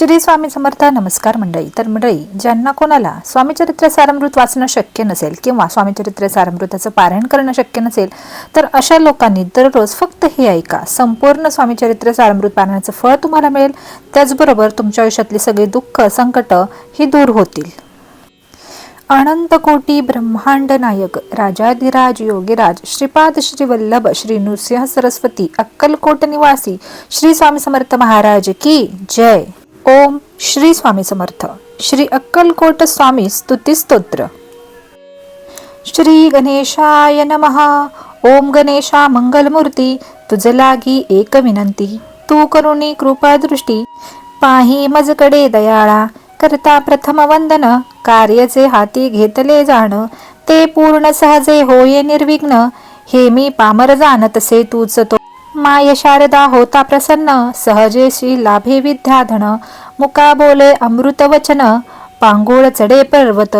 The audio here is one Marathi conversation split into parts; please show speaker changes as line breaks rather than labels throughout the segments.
श्री स्वामी समर्थ नमस्कार मंडळी. तर मंडळी ज्यांना कोणाला स्वामी चरित्र सारामृत वाचणं शक्य नसेल किंवा स्वामी चरित्र सारामृताचं पारायण करणं शक्य नसेल तर अशा लोकांनी दररोज फक्त हे ऐका. संपूर्ण स्वामीचरित्र सारामृत पारायणाचं फळ तुम्हाला मिळेल. त्याचबरोबर तुमच्या आयुष्यातली सगळी दुःख संकट ही दूर होतील. अनंत कोटी ब्रह्मांड नायक राजाधिराज योगीराज श्रीपाद श्री वल्लभ श्री नृसिंह सरस्वती अक्कलकोट निवासी श्री स्वामी समर्थ महाराज की जय. ओम श्री स्वामी समर्थ. श्री अक्कलकोट स्वामी स्तुती स्तोत्र. श्री गणेशाय नमः. ओम गणेशा मंगलमूर्ती. तुझ लागी एक विनंती. तू करुणी कृपा दृष्टी. पाही मजकडे दयाळा. करता प्रथम वंदन. कार्यचे हाती घेतले जाण. ते पूर्ण सहजे होये निर्विघ्न. हे मी पामर जाणतसे तूच तो माय शारदा होता प्रसन्न सहजेशी लाभे विद्याधन मुका बोले अमृत वचन पांगोळ चढे पर्वत.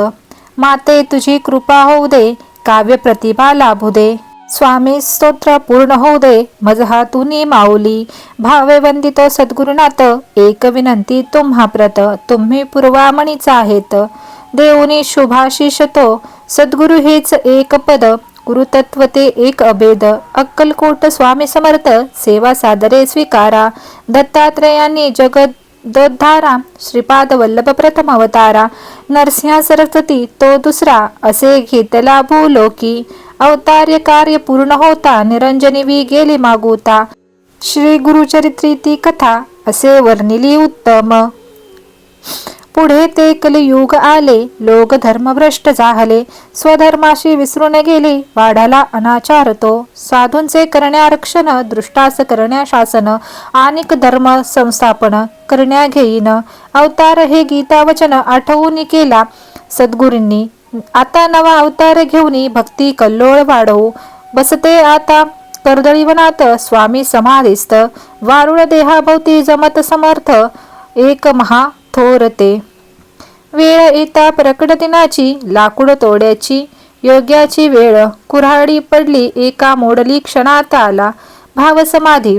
माते तुझी कृपा होऊ दे काव्य प्रतिभा लाभू दे. स्वामी स्तोत्र पूर्ण होऊ दे मजहातुनी माऊली. भावे वंदित सद्गुरुनाथ एक विनंती तुम्हा प्रत तुम्ही पूर्वामणीचा आहेत देऊनी शुभाशिष तो सद्गुरु हेच एक पद गुरुतत्व ते एक अभेद. अक्कलकोट स्वामी समर्थ सेवा सादरे स्वीकारा. दत्तात्रयाने जगत दोद्धारा श्रीपाद वल्लभ प्रथम अवतारा. नरसिंह सरस्वती तो दुसरा असे घेतला भूलोकी. अवतार्य कार्य पूर्ण होता निरंजनी वी गेली मागुता. श्री गुरुचरित्री ती कथा असे वर्णिली उत्तम. पुढे ते कलियुग आले लोक धर्मभ्रष्ट झाले स्वधर्माशी विसरून गेले वाढाला अनाचार तो. साधूंचे करण्या रक्षण दृष्टास करण्या शासन धर्म संस्थापन करण्या घेईन. अवतार हे गीता वचन आठवून केला सद्गुरूंनी. आता नवा अवतार घेऊन भक्ती कल्लोळ वाढवू. बसते आता कर्दळीवनात स्वामी समाधिस्त वारुळ देहाभोवती जमत समर्थ. एक महा थोरते वेळ येता प्रकट दिनाची लाकूड तोड्याची योग्याची वेळ कुऱ्हाडी पडली एका मोडली क्षणात आला भाव समाधी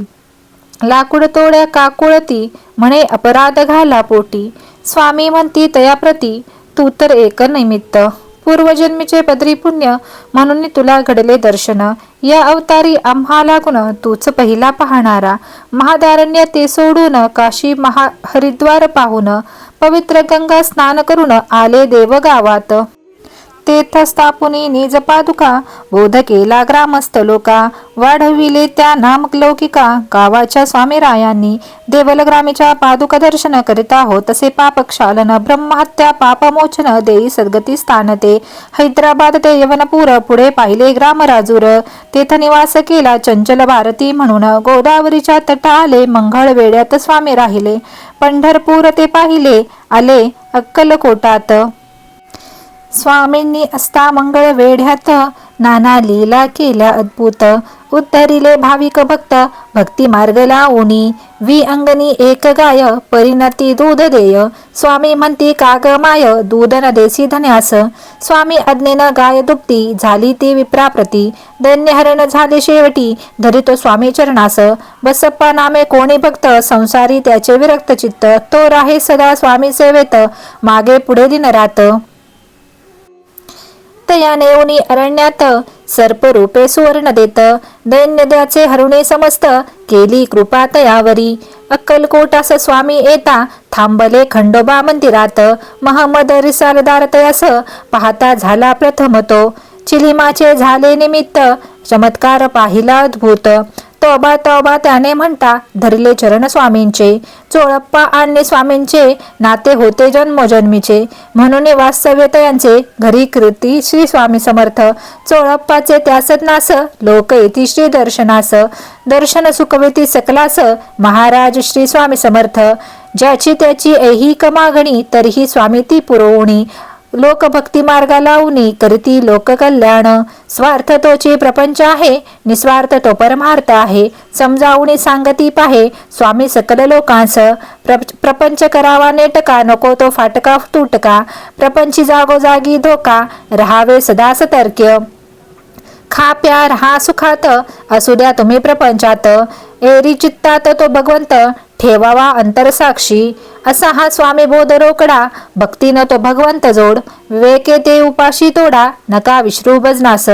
लाकूड तोड्या काकुळती म्हणे अपराध घाला पोटी. स्वामी म्हणती तयाप्रती तू तर एक निमित्त. पूर्वजन्मीचे पदरी पुण्य म्हणून तुला घडले दर्शन. या अवतारी आम्हाला गुण तूच पहिला पाहणारा. महादारण्य ते सोडून काशी महा हरिद्वार पाहून पवित्र गंगा स्नान करून आले देव गावात स्थापुनी निज पादुका बोध केला ग्रामस्थ लोका वाढविले त्या नामलौकिका गावाच्या स्वामीरायांनी देवलग्रामीच्या पादुका दर्शन करिता होतसे पाप क्षालन ब्रह्महत्या पापमोचन देई सद्गती स्थानते हैदराबाद ते यवनपूर पुढे पाहिले ग्रामराजूर तेथ निवास केला चंचल भारती म्हणून गोदावरीच्या तटाले मंगळ वेड्यात स्वामी राहिले पंढरपूर ते पाहिले आले अक्कलकोटात. स्वामींनी असता मंगळ वेढ्यात नाना लीला केल्या अद्भुत. उद्धरिले भाविक भक्त भक्ती मार्ग लावणी वि अंगणी एक गाय परिणती दूध देय. स्वामी म्हणती काग माय दूध न देसी धन्यास स्वामी आज्ञेनं गाय दुपती झाली ती विप्राप्रती. दैन्यहरण झाले शेवटी धरितो स्वामी चरणास. बसप्पा नामे कोणी भक्त संसारी त्याचे विरक्त चित्त. तो राहे सदा स्वामी सेवेत मागे पुढे दिनरात तया नेऊनी अरण्यात सर्प रूपे सुवर्ण देत दैन्यद्याचे हरुणे समस्त केली कृपा तयावरी. अक्कलकोटास स्वामी येता थांबले खंडोबा मंदिरात. महमद रिसालदार तयास पाहता झाला प्रथम तो. चिलिमाचे झाले निमित्त चमत्कार पाहिला अद्भुत. तोबा तोबा त्याने म्हणता धरले चरण स्वामींचे. चोळप्पा आणि स्वामींचे नाते होते जन्मोजन्मीचे. म्हणून वास्तव्यत यांचे घरी कृती श्री स्वामी समर्थ. चोळप्पाचे त्यासत नास लोक येती श्री दर्शनास. दर्शन सुखवेती सकलास महाराज श्री स्वामी समर्थ. ज्याची त्याची ऐहिक मागणी तरीही स्वामी ती पुरवणी. लोकभक्ती मार्गा लावणी करती लोककल्याण. स्वार्थ तोची प्रपंच आहे निस्वार्थ तो परमार्थ आहे. समजावणी सांगती पाहे स्वामी सकल लोकांस प्रपंच करावा नेटका नको तो फाटका तुटका. प्रपंची जागोजागी धोका रहावे सदा सतर्क्य खा प्या राहा सुखात असू द्या तुम्ही प्रपंचात. एरी चित्तात तो भगवंत ठेवावा अंतरसाक्षी असा हा स्वामी बोध रोकडा भक्तीनं तो भगवंत जोड विवेके ते उपाशी तोडा नका विश्रू भजनास.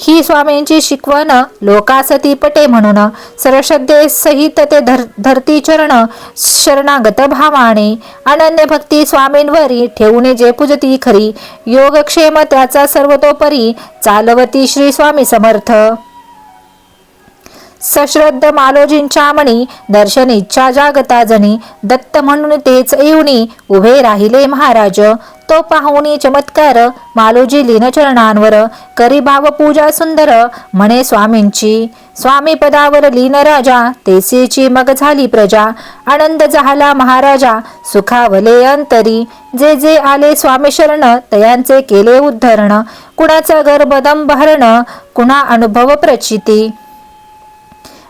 ही स्वामींची शिकवण लोकासती पटे म्हणून सरश्रद्धे सहित ते धर धरती चरण शरणागत भावाने अनन्य भक्ती स्वामींवरी ठेवणे जे पूजती खरी योगक्षेम त्याचा सर्वतोपरी चालवती श्री स्वामी समर्थ. सश्रद्ध मालोजींच्या मणी दर्शन इच्छा जागता जणी दत्त म्हणून तेच येऊनी उभे राहिले महाराज. तो पाहुणी चमत्कार मालोजी लीनचरणांवर करी भाव पूजा सुंदर म्हणे स्वामींची. स्वामी पदावर लीन राजा तेसीची मग झाली प्रजा. आनंद झाला महाराजा सुखावले अंतरी. जे जे आले स्वामी शरण तयांचे केले उद्धरण. कुणाचा गर्भदंभ हरण कुणा अनुभव प्रचिती.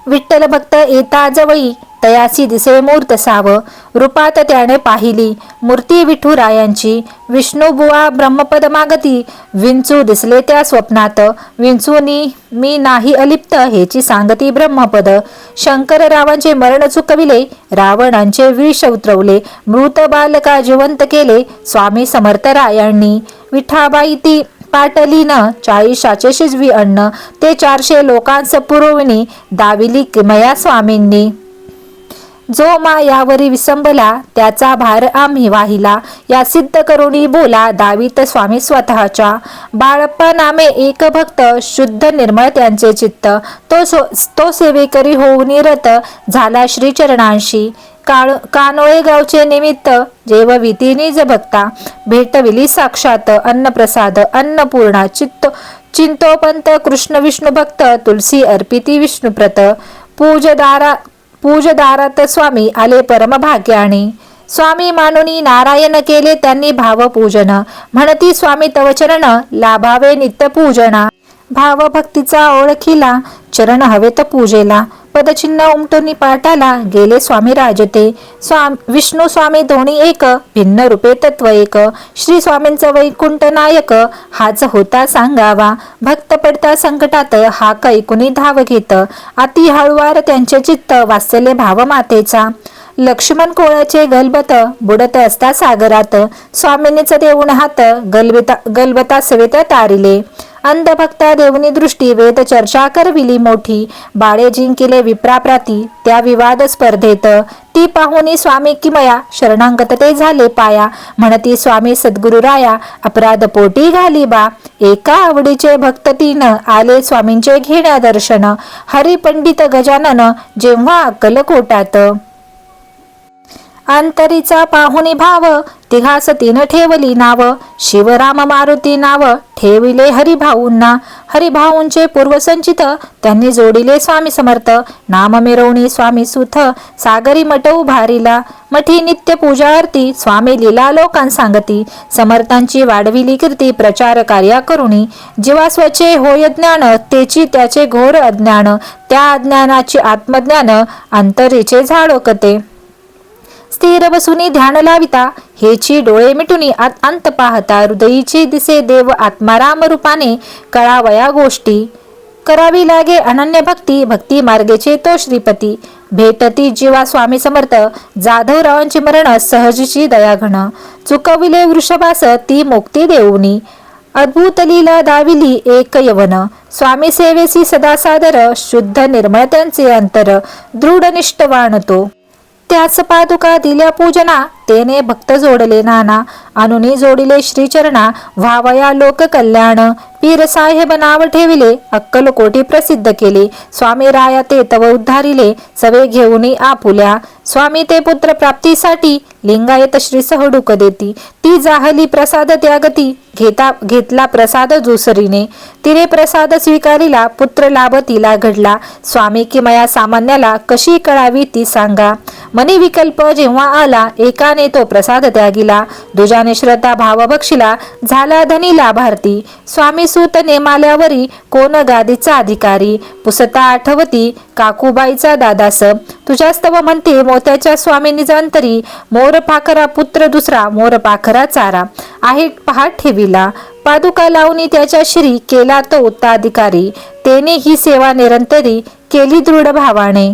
विठ्ठल भक्त येता जवळी तयासी दिसे मूर्त साव. रूपात त्याने पाहिली मूर्ती विठुरायांची. विष्णू बुवा ब्रह्मपद मागती विंचू दिसले त्या स्वप्नात. विंचूनी मी नाही अलिप्त हेची सांगती ब्रह्मपद. शंकर रावांचे मरण चुकविले रावणांचे विष उतरवले. मृत बालका जिवंत केले स्वामी समर्थ रायांनी. विठाबाई ती पाटलीनं चाळीसाचे शिजवी अन्न ते चारशे लोकांस पुरविणी दाविली किमया स्वामींनी जो मा यावरी विसंबला त्याचा भार आम्ही वाहिला. या सिद्ध करुणी बोला दावित स्वामी स्वतःच्या. बाळप्पा नामे एक भक्त शुद्ध निर्मळ त्यांचे चित्त. तो सो तो सेवेकरी होऊन निरत झाला श्रीचरणांशी. काळ कानोळे गावचे निमित्त जेव वितीनी भक्ता भेटविली साक्षात अन्नप्रसाद अन्नपूर्णा चित्त चिंतोपंत कृष्ण विष्णू भक्त तुलसी अर्पिती विष्णुप्रत पूजदारा पूजदारात स्वामी आले परमभाग्याने. स्वामी मानुनी नारायण केले त्यांनी भावपूजन. म्हणती स्वामी तवचरण लाभावे नित्य पूजना. भावभक्तीचा ओळखीला चरण हवेत पूजेला. पदचिन्ह उमटून पाठाला गेले स्वामी राजते. स्वाम विष्णू स्वामी धोनी एक भिन्न रूपे तत्व एक. श्री स्वामींचा वैकुंठ नायक हाच होता सांगावा. भक्त पडता संकटात हा कैकुनी धाव घेत. अति हळुवार त्यांचे चित्त वात्सल्य भाव मातेचा लक्ष्मण कोळाचे गलबत बुडत असता सागरात. स्वामिनीच देऊन हात गलबिता गलबता सवेत तारिले. अंधभक्ता देवनी दृष्टी वेद चर्चा करविली मोठी. बाळे जिंकिले विप्राप्राती त्या विवाद स्पर्धेत. ती पाहुनी स्वामी किमया शरणांगत ते झाले पाया. म्हणती स्वामी सद्गुरु राया अपराध पोटी घाली बा. एका आवडीचे भक्त तीन आले स्वामींचे घेण्या दर्शन. हरिपंडित गजानन जेव्हा अक्कलकोटात अंतरीचा पाहुणी भाव तिघास तीन ठेवली नाव शिवराम मारुती नाव ठेविले हरिभाऊंना. हरिभाऊंचे पूर्वसंचित त्यांनी जोडिले स्वामी समर्थ. नाम मिरवणी स्वामी सुथ सागरी मटऊ भारीला मठी नित्य पूजा आरती स्वामी लीला लोकां सांगती. समर्थांची वाढविली कीर्ती प्रचार कार्या करुणी. जीवास्वचे होय ज्ञान तेची त्याचे घोर अज्ञान. त्या अज्ञानाची आत्मज्ञान अंतरीचे झाडोकते. स्थिर बसुनी ध्यान लाविता हेची डोळे मिटुनी अंत पाहता हृदयीचे दिसे देव आत्माराम रूपाने कळावया गोष्टी. करावी लागे अनन्य भक्ती भक्ती मार्गेचे तो श्रीपती. भेटती जीवा स्वामी समर्थ जाधवरावांची मरण सहजची दयाघन चुकविले वृषभास ती मुक्ती देऊनी. अद्भुत लीला दाविली एक यवन. स्वामी सेवेसी सदा सादर शुद्ध निर्मळ त्यांचे अंतर दृढ निष्ठवान तो. त्याच पादुका दिल्या पूजना. तेने भक्त जोडले नाना. अनुनी जोडिले श्रीचरणा. व्हावया लोक कल्याण पीर साहेब नाव ठेविले. अक्कलकोटी प्रसिद्ध केले. स्वामी राया ते तव उद्धारिले. सवे घेऊनी आपुल्या. स्वामी ते पुत्र प्राप्तीसाठी लिंगायत श्री सहडूक देती. ती जाहली प्रसाद त्यागती घेता घेतला प्रसाद जुसरीने. तिने प्रसाद स्वीकारिला पुत्र लाभ तिला घडला. स्वामी किमया सामान्याला कशी कळावी ती सांगा. मनी विकल्प जेव्हा आला एकाने तो प्रसाद त्यागिला. दुजाने श्रद्धा भाव बक्षिला झाला धनी लाभार्थी. स्वामी सूत नेमाल्यावरी कोण गादीचा अधिकारी. पुसता आठवती काकूबाईचा दादास तुझ्यास्तव म्हणते मोत्याच्या स्वामी निजांतरी मोर पाखरा पुत्र दुसरा मोर पाखरा चारा. आहे पहाट ठेविला. पादुका लावणी त्याच्या श्री केला तो उत्ताधिकारी. तेने ही सेवा निरंतरी केली दृढ भावाने.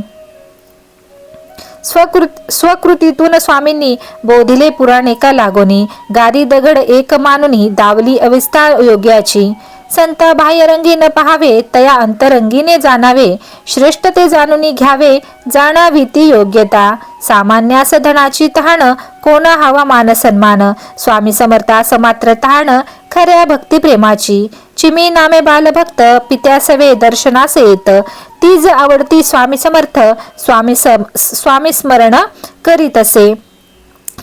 स्वकृत स्वकृतीतून स्वामींनी बोधिले पुराण एका लागोनी. गारी दगड एक मानुनी दावली अविस्ता योग्याची. संत बाह्यरंगी न पहावे तया अंतरंगीने जाणावे. श्रेष्ठ ते जाणून घ्यावे जाणावी ती योग्यता. सामान्यास धनाची तहान कोण हवा मान सन्मान. स्वामी समर्थास मात्र तहान खऱ्या भक्ती प्रेमाची. चिमी नामे बालभक्त पित्यासवे दर्शनास येत. तीज आवडती स्वामी समर्थ स्वामी सम स्वामी स्मरण करीत असे.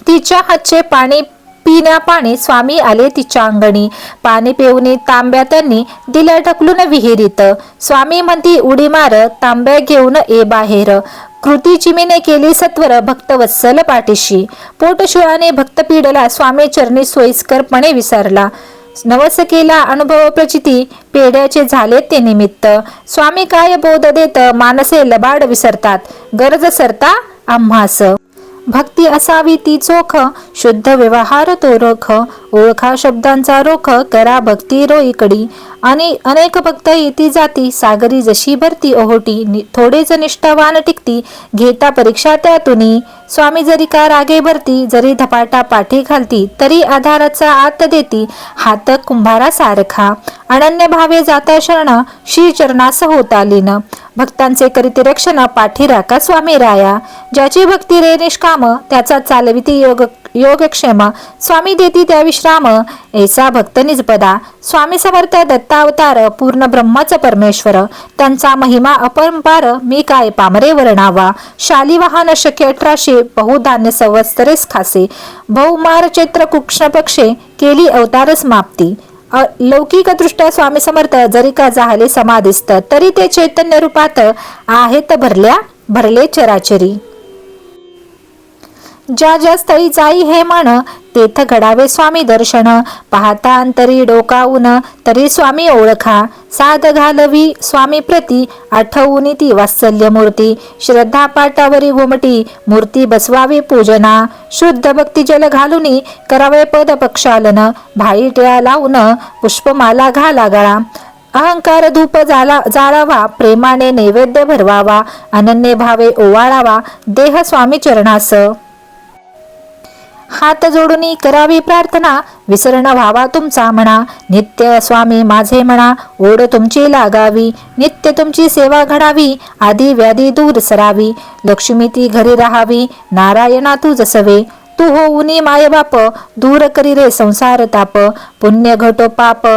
तिच्या हातचे पाणी पिण्या पाणी स्वामी आले तिच्या अंगणी. पाणी पिऊन तांब्या त्यांनी दिल्या ढकलून विहिरीत. स्वामी म्हणती उडी मार तांब्या घेऊन ए बाहेर. कृती चिमीने केली सत्वर भक्तवत्सल पाठीशी. पोटशुळाने भक्त पिडला स्वामी चरणी सोयीस्करपणे विसरला. नवस केला अनुभव प्रचिती पेड्याचे झाले ते निमित्त. स्वामी काय बोध देत मानसे लबाड विसरतात. गरज सरता आम्हास. भक्ती असावी ती चोख शुद्ध व्यवहार तो रोख ओळखा शब्दांचा रोख करा भक्ती रोईकडी आणि अनेक भक्त येती जाती सागरी जशी भरती ओहोटी थोडेच निष्ठावान टिकती घेता परीक्षा त्यातून. स्वामी जरी का रागे भरती जरी धपाटा पाठी घालती तरी आधाराचा आत देती हात कुंभारा सारखा अनन्य भावे जाता शरण श्री चरणास होता लीन. भक्तांचे करीती रक्षण पाठी राखा स्वामी राया. ज्याची भक्ती रे निष्काम त्याचा चालविती योग योगक्षेम. स्वामी देती त्या विश्राम ऐसा भक्त निजपदा. स्वामी समर्थ दत्तावतार पूर्ण ब्रह्माच परमेश्वर. त्यांचा महिमा अपरंपार मी काय पामरे वर्णावा. शालिवाहन शक्य अठराशे बहुधान्य संवत्सरेस खासे. बहुमार चैत्र कृष्ण पक्षे केली अवतार समाप्ती. लौकिक दृष्ट्या स्वामी समर्थ जरी का झाले समाधिस्त तरी ते चैतन्य रूपात आहेत भरल्या भरले चराचरी. ज्या ज्या स्थळी जाई हे म्हण तेथ घडावे स्वामी दर्शन. पाहता अंतरी डोकावून तरी स्वामी ओळखा. साध घालवी स्वामी प्रती आठवून ती वात्सल्य मूर्ती श्रद्धा पाटावरी घुमटी मूर्ती बसवावी पूजना. शुद्ध भक्ती जल घालूनी करावे पद पक्षालन. भाई टिळा लावून पुष्पमाला घाला गळा अहंकार धूप जाला जाळावा प्रेमाने नैवेद्य भरवावा. अनन्य भावे ओवाळावा. देह स्वामी चरणास. हात जोडून करावी प्रार्थना विसरण व्हावा तुमचा म्हणा. नित्य स्वामी माझे म्हणा ओढ तुमची लागावी. नित्य तुमची सेवा घडावी आधी व्याधी दूर सरावी. लक्ष्मी ती घरी राहावी नारायणा तू जसवे. तू होऊनी माय बाप दूर करी रे संसार ताप. पुण्य घटो पाप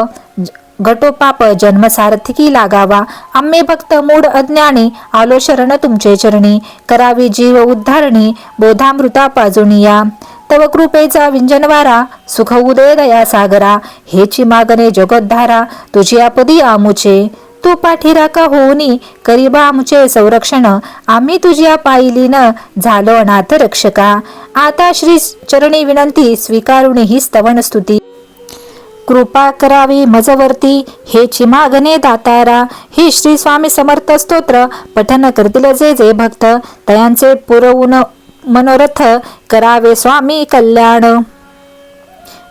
घटोपाप जन्म सारथिकी लागावा. आम्ही भक्त मूड अज्ञानी आलो शरण तुमचे चरणी. करावी जीव उद्धारणी बोधामृता पाजुनिया. तव कृपेचा विंजनवारा सुख उदय दया सागरा हेची मागणे जगद्धारा तुझी आपदी आमुचे. तू पाठीराका होऊनी करीबा आमचे संरक्षण आम्ही तुझ्या पायलीन झालो अनाथ रक्षका. आता श्री चरणी विनंती स्वीकारुणी ही स्तवन स्तुती. कृपा करावी मजवर्ती हे चिमागने दातारा. हे श्री स्वामी समर्थ स्तोत्र पठन करतील जे जे भक्त तयांचे पुरवून मनोरथ करावे स्वामी कल्याण.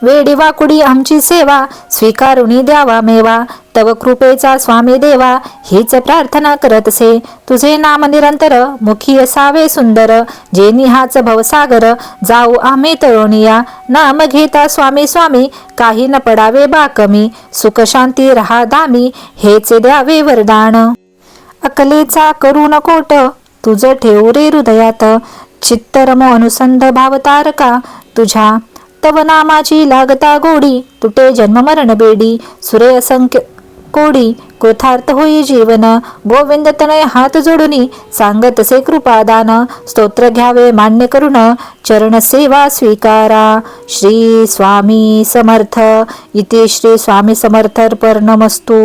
वेडी वाकुडी आमची सेवा स्वीकारुणी द्यावा मेवा. तव कृपेचा स्वामी देवा हीच प्रार्थना करत से तुझे नाम निरंतर मुखी असावे सुंदर. जे निहाच भवसागर जाऊ आम्ही तरुणिया नाम घेता स्वामी स्वामी काही न पडावे बाकमी सुख शांती रहा दामी हेच द्यावे वरदान. अकलेचा करू नकोट तुझं ठेवू रे हृदयात. चित्तरमो अनुसंध भावतारका तुझ्या तव नामाची लागता गोडी तुटे जन्म मरण बेडी सुरे असंख्य कोडी कृथार्थ होई जीवन. गोविंद तनय हात जोडूनी सांगत से कृपादान स्तोत्र घ्यावे मान्य करून चरण सेवा स्वीकारा. श्री स्वामी समर्थ. इति श्री स्वामी समर्थर्पणमस्तु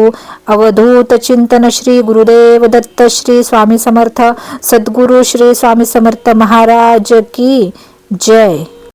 अवधूत चिंतन श्री गुरुदेव दत्त. श्री स्वामी समर्थ. सद्गुरु श्री स्वामी समर्थ महाराज की जय.